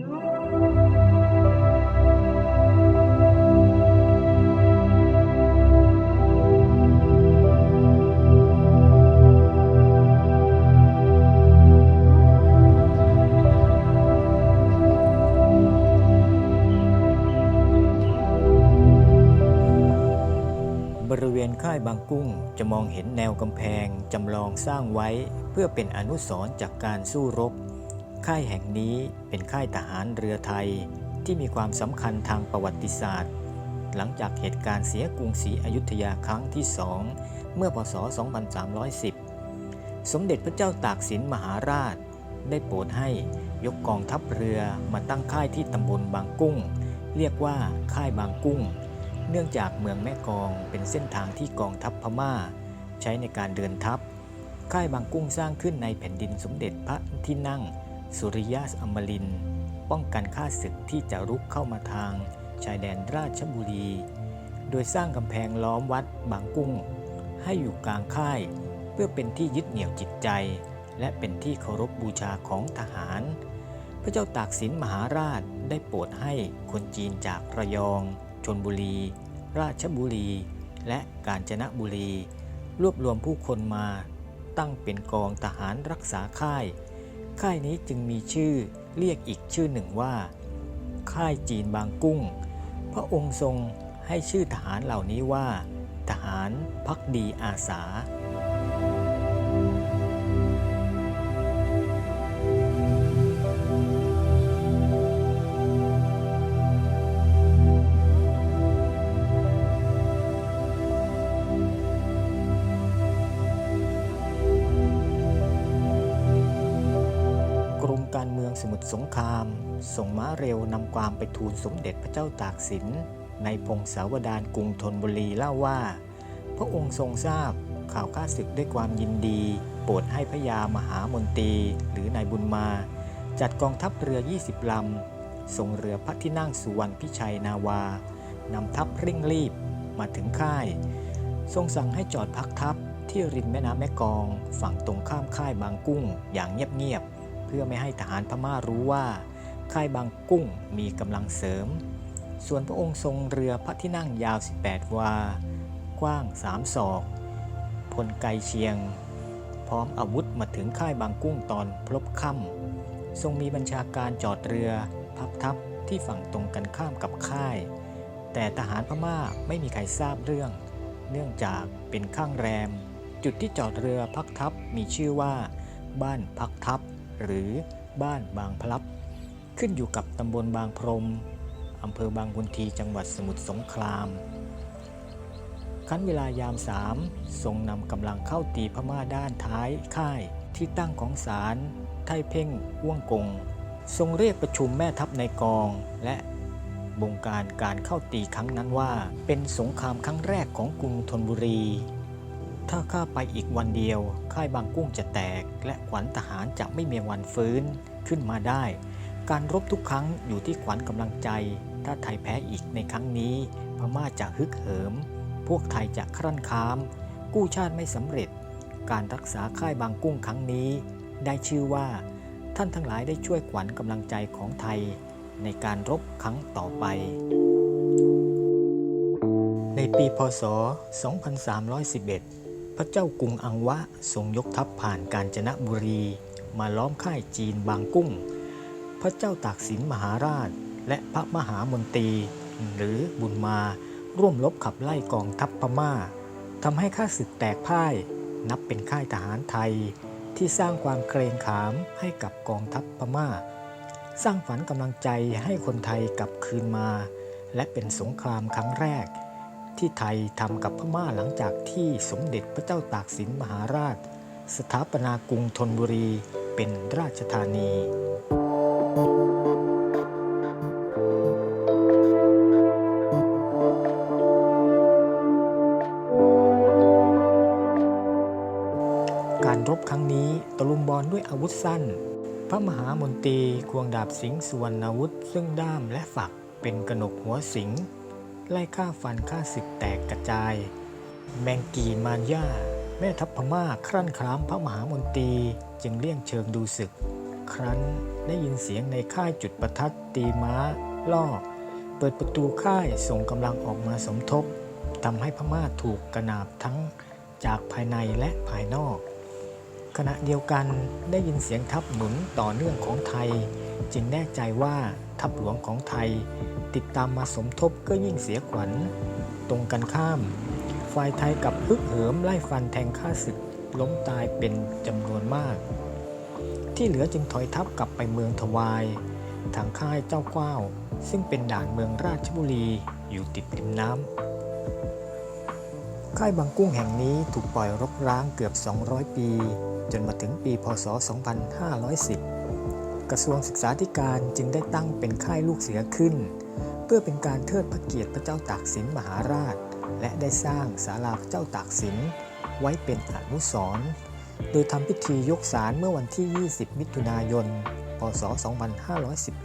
บริเวณค่ายบางกุ้งจะมองเห็นแนวกำแพงจำลองสร้างไว้ เพื่อเป็นอนุสรณ์จากการสู้รบ ค่ายแห่งนี้เป็นค่ายทหารเรือไทยที่มีความสำคัญทางประวัติศาสตร์ หลังจากเหตุการณ์เสียกรุงศรีอยุธยาครั้งที่สองเมื่อพศ 2310 สมเด็จพระเจ้าตากสินมหาราช ได้โปรดให้ยกกองทัพเรือมาตั้งค่ายที่ตำบลบางกุ้ง เรียกว่าค่ายบางกุ้ง เนื่องจากเมืองแม่กองเป็นเส้นทางที่กองทัพพม่า ใช้ในการเดินทัพ ค่ายบางกุ้งสร้างขึ้นในแผ่นดินสมเด็จพระที่นั่ง สุริยะอมริน ป้องกันข้าศึกที่จะรุกเข้ามาทางชายแดนราชบุรี โดยสร้างกำแพงล้อมวัดบางกุ้ง ให้อยู่กลางค่าย เพื่อเป็นที่ยึดเหนี่ยวจิตใจ และเป็นที่เคารพบูชาของทหาร พระเจ้าตากสินมหาราชได้โปรดให้คนจีนจากระยอง ชนบุรี ราชบุรี และกาญจนบุรี รวบรวมผู้คนมาตั้งเป็นกองทหารรักษาค่าย ค่ายนี้จึงมีชื่อเรียกอีกชื่อหนึ่งว่า ค่ายจีนบางกุ้ง พระองค์ทรงให้ชื่อทหารเหล่านี้ว่า ทหารพักดีอาสา การเมืองสมุทรสงคราม ส่งม้าเร็วนำความไปทูลสมเด็จพระเจ้าตากสิน ในพงศาวดารกรุงธนบุรีเล่าว่า พระองค์ทรงทราบข่าวข้าศึกด้วยความยินดี โปรดให้พระยามหามนตรีหรือนายบุญมา จัดกองทัพเรือ 20 ลำส่งเรือพระที่นั่งสุวรรณพิชัยนาวานำทัพเร่งรีบมาถึงค่าย ทรงสั่งให้จอดพักทัพที่ริมแม่น้ำแม่กอง ฝั่งตรงข้ามค่ายบางกุ้งอย่างเงียบๆ เพื่อไม่ให้ทหารพม่ารู้ว่า ค่ายบางกุ้งมีกำลังเสริม ส่วนพระองค์ทรงเรือพระที่นั่งยาว 18 วา กว้าง 3 ศอกพลไกเชียง พร้อมอาวุธมาถึงค่ายบางกุ้งตอนพลบค่ำทรงมีบัญชาการจอดเรือพักทัพที่ฝั่งตรงกันข้ามกับค่าย แต่ทหารพม่าไม่มีใครทราบเรื่อง เนื่องจากเป็นข้างแรม จุดที่จอดเรือพักทัพมีชื่อว่า บ้านพักทัพ หรือบ้านบางพลับ ขึ้นอยู่กับตำบลบางพรมอำเภอบางบุนทีจังหวัดสมุทรสงครามคั้นเวลายามสามทรงนำกำลังเข้าตีพม่าด้านท้ายค่ายที่ตั้งของศาลไทเพ่งว่วงกง ทรงเรียกประชุมแม่ทัพในกองและบงการการเข้าตีครั้งนั้นว่า เป็นสงครามครั้งแรกของกรุงธนบุรี ถ้าข้าไปอีกวันเดียว ค่ายบางกุ้งจะแตก และขวัญทหารจะไม่มีวันฟื้นขึ้นมาได้ การรบทุกครั้งอยู่ที่ขวัญกำลังใจ ถ้าไทยแพ้อีกในครั้งนี้ พม่าจะฮึกเหิม พวกไทยจะครั่นค้าม กู้ชาติไม่สำเร็จ การรักษาค่ายบางกุ้งครั้งนี้ ได้ชื่อว่า ท่านทั้งหลายได้ช่วยขวัญกำลังใจของไทย ในการรบครั้งต่อไปในปี พศ 2311 ระเจ้ากรุงอังวะทรงยกทัพผ่านกาญจนบุรี มาล้อมค่ายจีนบางกุ้ง พระเจ้าตากสินมหาราช และพระมหามนตรี หรือบุญมาร่วมรบขับไล่กองทัพพม่าทำให้ข้าศึกแตกพ่าย นับเป็นค่ายทหารไทย ที่สร้างความเกรงขามให้กับกองทัพพม่า สร้างฝันกำลังใจให้คนไทยกลับคืนมา และเป็นสงครามครั้งแรก ที่ไทยทำกับพม่าหลังจากที่สมเด็จพระเจ้าตากสินมหาราช สถาปนากรุงธนบุรีเป็นราชธานีการรบครั้งนี้ตะลุมบอลด้วยอาวุธสั้น พระมหามนตรีควงดาบสิงห์สุวรรณอาวุธซึ่งด้ามและฝักเป็นกระหนกหัวสิงห์ ไล่ฆ่าฟันฆ่าศึกแตกกระจาย แมงกีมานยาแม่ทัพพม่าครั่นครามพระมหามนตรีจึงเลี่ยงเชิงดูศึก ครั้นได้ยินเสียงในค่ายจุดประทัดตีม้า ล่อ เปิดประตูค่ายส่งกำลังออกมาสมทบทำให้พม่าถูกกระนาบทั้งจากภายในและภายนอก ขณะเดียวกันได้ยินเสียงทัพหนุนต่อเนื่องของไทย จึงแน่ใจว่าทัพหลวงของไทย ติดตามมาสมทบก็ยิ่งเสียขวัญ ตรงกันข้าม ฝ่ายไทยกับฮึกเหิมไล่ฟันแทงข้าศึกล้มตายเป็นจำนวนมาก ที่เหลือจึงถอยทัพกลับไปเมืองทวาย ทางค่ายเจ้าก้าวซึ่งเป็นด่านเมืองราชบุรีอยู่ติดริมน้ำค่ายบางกุ้งแห่งนี้ถูกปล่อยรกร้างเกือบ 200 ปี จนมาถึงปีพศ 2510 กระทรวงศึกษาธิการจึงได้ตั้งเป็นค่ายลูกเสือขึ้น เพื่อเป็นการเทิดพระเกียรติพระเจ้าตากสินมหาราช และได้สร้างศาลาพระเจ้าตากสินไว้เป็นอนุสรณ์โดยทำพิธียกศาลเมื่อวันที่ 20 มิถุนายน พศ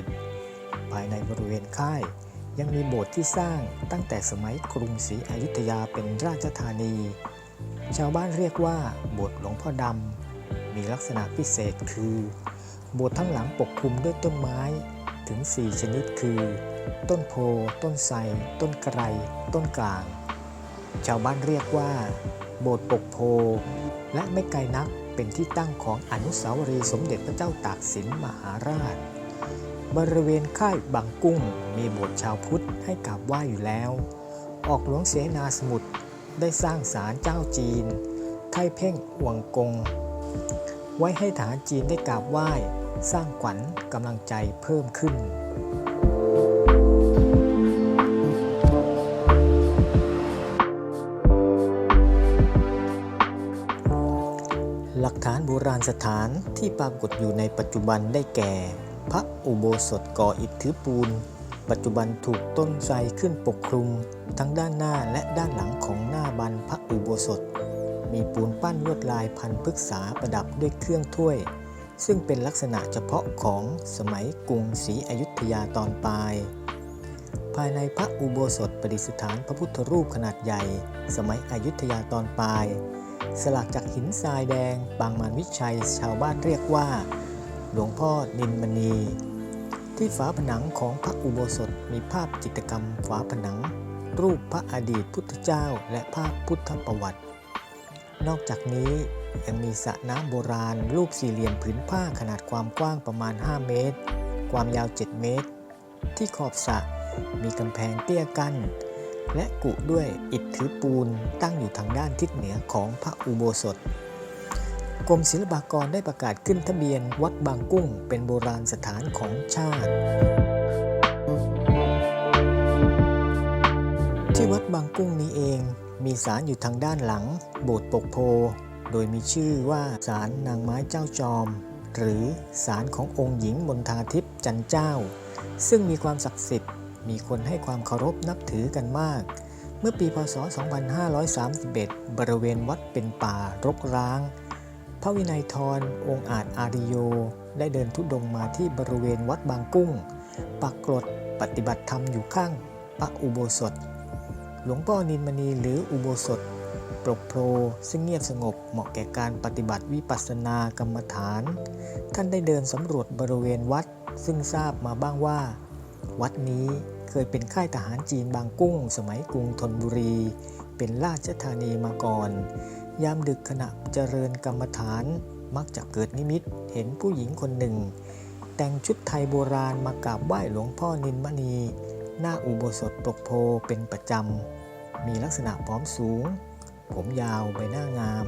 2511 ภายในบริเวณค่ายยังมีโบสถ์ที่สร้างตั้งแต่สมัยกรุงศรีอยุธยาเป็นราชธานี ชาวบ้านเรียกว่าโบสถ์หลวงพ่อดำ มีลักษณะพิเศษคือ โบสถ์ทั้งหลังปกคลุมด้วยต้นไม้ถึง 4 ชนิดคือ ต้นโพ ต้นไทรต้นไกรต้นกลาง ชาวบ้านเรียกว่า โบสถ์ปกโพ และไม่ไกลนักเป็นที่ตั้งของอนุสาวรีย์สมเด็จพระเจ้าตากสินมหาราช บริเวณค่ายบางกุ้งมีโบสถ์ชาวพุทธให้กราบไหว้อยู่แล้ว ออกหลวงเสนาสมุทรได้สร้างศาลเจ้าจีน ไทเพ่งอวงกง ไว้ให้ฐานจีนได้กราบไหว้ สร้างขวัญกำลังใจเพิ่มขึ้นหลักฐานโบราณสถานที่ปรากฏอยู่ในปัจจุบันได้แก่ พระอุโบสถก่ออิฐถือปูน ปัจจุบันถูกต้นไทรขึ้นปกคลุม ทั้งด้านหน้าและด้านหลังของหน้าบันพระอุโบสถ มีปูนปั้นลวดลายพันพฤกษาประดับด้วยเครื่องถ้วย ซึ่งเป็นลักษณะเฉพาะของสมัยกรุงศรีอยุธยาตอนปลาย ภายในพระอุโบสถประดิษฐานพระพุทธรูปขนาดใหญ่ สมัยอยุธยาตอนปลาย สลักจากหินทรายแดง บางมานวิชัยชาวบ้านเรียกว่า หลวงพ่อนินมณี ที่ฝาผนังของพระอุโบสถมีภาพจิตรกรรมฝาผนังรูปพระอดีตพุทธเจ้าและภาพพุทธประวัติ นอกจากนี้ยังมีสระน้ำโบราณ รูปสี่เหลี่ยมผืนผ้าขนาดความกว้างประมาณ 5 เมตร ความยาว 7 เมตร ที่ขอบสระมีกำแพงเตี้ยกั้น และกุด้วยอิฐถือปูนตั้งอยู่ทางด้านทิศเหนือของพระอุโบสถ กรมศิลปากรได้ประกาศขึ้นทะเบียนวัดบางกุ้งเป็นโบราณสถานของชาติ ที่วัดบางกุ้งนี้เอง มีศาลอยู่ทางด้านหลัง โบสถ์ปกโพ โดยมีชื่อว่าศาลนางไม้เจ้าจอม หรือศาลขององค์หญิงมนทาทิพย์จันเจ้า ซึ่งมีความศักดิ์สิทธิ์ มีคนให้ความเคารพนับถือกันมาก เมื่อปีพศ 2531 บริเวณวัดเป็นป่ารกร้าง พระวินัยทรองค์อาจอาริโย ได้เดินทุดงมาที่บริเวณวัดบางกุ้ง ปักกรดปฏิบัติธรรมอยู่ข้างพระอุโบสถ หลวงพ่อนินมณีหรืออุโบสถปลกโพลซึ่งเงียบสงบเหมาะแก่การปฏิบัติวิปัสสนากรรมฐาน ท่านได้เดินสำรวจบริเวณวัด ซึ่งทราบมาบ้างว่า วัดนี้เคยเป็นค่ายทหารจีนบางกุ้ง สมัยกรุงธนบุรี เป็นราชธานีมาก่อน ยามดึกขณะเจริญกรรมฐานมักจะเกิดนิมิตเห็นผู้หญิงคนหนึ่ง แต่งชุดไทยโบราณมากราบไหว้หลวงพ่อนินมณี หน้าอุโบสถปลกโพเป็นประจำ มีลักษณะผอมสูง ผมยาวใบหน้างาม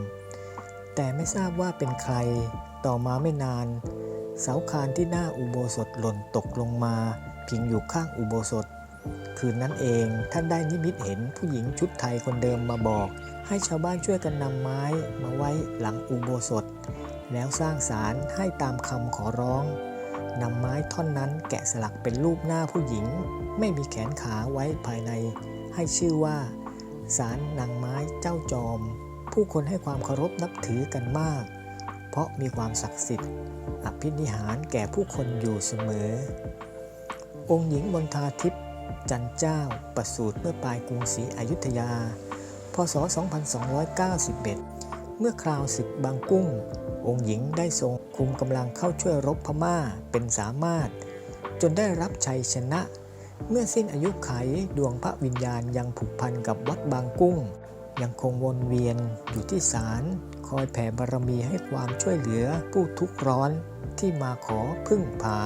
แต่ไม่ทราบว่าเป็นใครต่อมาไม่นาน เสาคานที่หน้าอุโบสถหล่นตกลงมา พิงอยู่ข้างอุโบสถ คืนนั้นเองท่านได้นิมิตเห็นผู้หญิงชุดไทยคนเดิมมาบอก ให้ชาวบ้านช่วยกันนำไม้มาไว้หลังอุโบสถ แล้วสร้างศาลให้ตามคำขอร้องนำไม้ท่อนนั้นแกะสลักเป็นรูปหน้าผู้หญิง ไม่มีแขนขาไว้ภายใน ให้ชื่อว่าศาลนางไม้เจ้าจอม ผู้คนให้ความเคารพนับถือกันมาก เพราะมีความศักดิ์สิทธิ์อภินิหารแก่ผู้คนอยู่เสมอ องค์หญิงมณฑาทิพย์จันเจ้าประสูติเมื่อปลายกรุงศรีอยุธยา พศ 2291 เมื่อคราวศึกบางกุ้ง องค์หญิงได้ทรงคุมกำลังเข้าช่วยรบพม่าเป็นสามารถ จนได้รับชัยชนะ เมื่อสิ้นอายุไขดวงพระวิญญาณยังผูกพันกับวัดบางกุ้ง ยังคงวนเวียนอยู่ที่ศาลคอยแผ่บารมีให้ความช่วยเหลือผู้ทุกข์ร้อนที่มาขอพึ่งพา